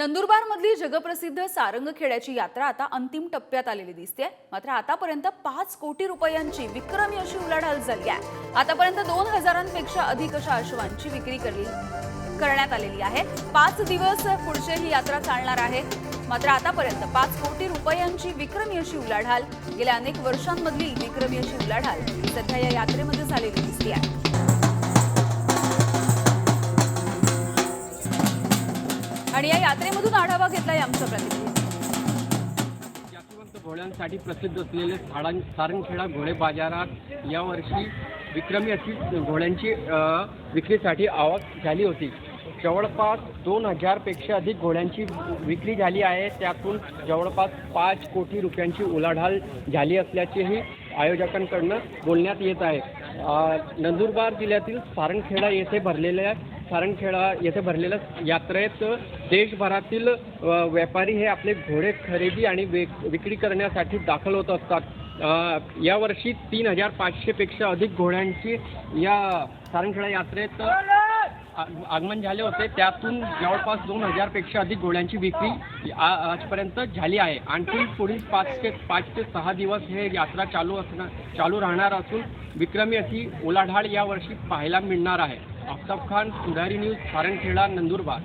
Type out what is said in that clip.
नंदुरबारमधली जगप्रसिद्ध सारंगखेड्याची यात्रा आता अंतिम टप्प्यात आलेली दिसते मात्र आतापर्यंत पाच कोटी रुपयांची विक्रमी अशी उलाढाल झाली आहे. आतापर्यंत दोन हजारांपेक्षा अधिक अशा अश्वांची विक्री करली करण्यात आलेली आहे. पाच दिवस पुढचे ही यात्रा चालणार आहे. मात्र आतापर्यंत पाच कोटी रुपयांची विक्रमी अशी उलाढाल गेल्या अनेक वर्षांमधली विक्रमी अशी उलाढाल सध्या या यात्रेमध्ये झालेली आणि या यात्रेमधून आढावा घेतला आमच्या प्रतिनिधी. घोड्यांसाठी प्रसिद्ध असलेले सारंग सारंगखेडा घोडे बाजारात यावर्षी विक्रमी अशी घोड्यांची विक्रीसाठी आवक झाली होती. जवळपास दोन हजारपेक्षा अधिक घोड्यांची विक्री झाली आहे. त्यातून जवळपास पाच कोटी रुपयांची उलाढाल झाली असल्याचेही आयोजकांकडनं बोलण्यात येत आहे. नंदुरबार जिल्ह्यातील सारंगखेडा येथे भरलेल्या सारंगखेडा येथे भरलेल्या यात्रेत देशभरातील व्यापारी हे आपले घोडे खरेदी आणि विक- विक्री करण्यासाठी दाखल होत असतात. यावर्षी तीन हजार पाचशेपेक्षा अधिक घोड्यांची या सारंगखेडा यात्रेत आगमन झाले होते. त्यातून जवळपास दोन हजारपेक्षा अधिक घोड्यांची विक्री आ- आजपर्यंत झाली आहे. आणखी पुढील पाच ते पाच ते सहा दिवस हे यात्रा चालू असणार चालू राहणार असून विक्रमी अशी उलाढाल यावर्षी पाहायला मिळणार आहे. आफताब खान पुढारी न्यूज सारंगखेडा नंदुरबार.